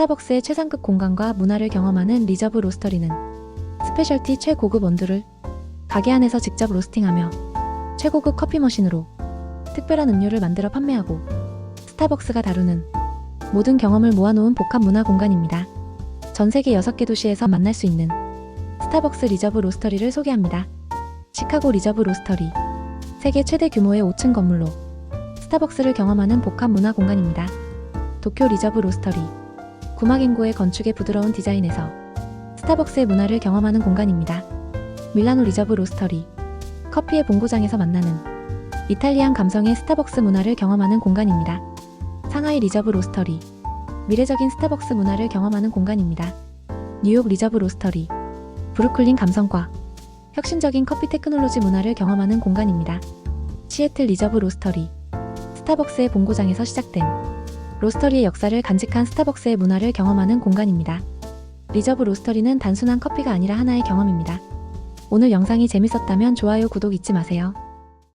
스타벅스의 최상급 공간과 문화를 경험하는 리저브 로스터리는 스페셜티 최고급 원두를 가게 안에서 직접 로스팅하며 최고급 커피 머신으로 특별한 음료를 만들어 판매하고 스타벅스가 다루는 모든 경험을 모아놓은 복합 문화 공간입니다. 전 세계 6개 도시에서 만날 수 있는 스타벅스 리저브 로스터리를 소개합니다. 시카고 리저브 로스터리 세계 최대 규모의 5층 건물로 스타벅스를 경험하는 복합 문화 공간입니다. 도쿄 리저브 로스터리 구마겐고의 건축의 부드러운 디자인에서 스타벅스의 문화를 경험하는 공간입니다. 밀라노 리저브 로스터리 커피의 본고장에서 만나는 이탈리안 감성의 스타벅스 문화를 경험하는 공간입니다. 상하이 리저브 로스터리 미래적인 스타벅스 문화를 경험하는 공간입니다. 뉴욕 리저브 로스터리 브루클린 감성과 혁신적인 커피 테크놀로지 문화를 경험하는 공간입니다. 시애틀 리저브 로스터리 스타벅스의 본고장에서 시작된 로스터리의 역사를 간직한 스타벅스의 문화를 경험하는 공간입니다. 리저브 로스터리는 단순한 커피가 아니라 하나의 경험입니다. 오늘 영상이 재밌었다면 좋아요, 구독 잊지 마세요.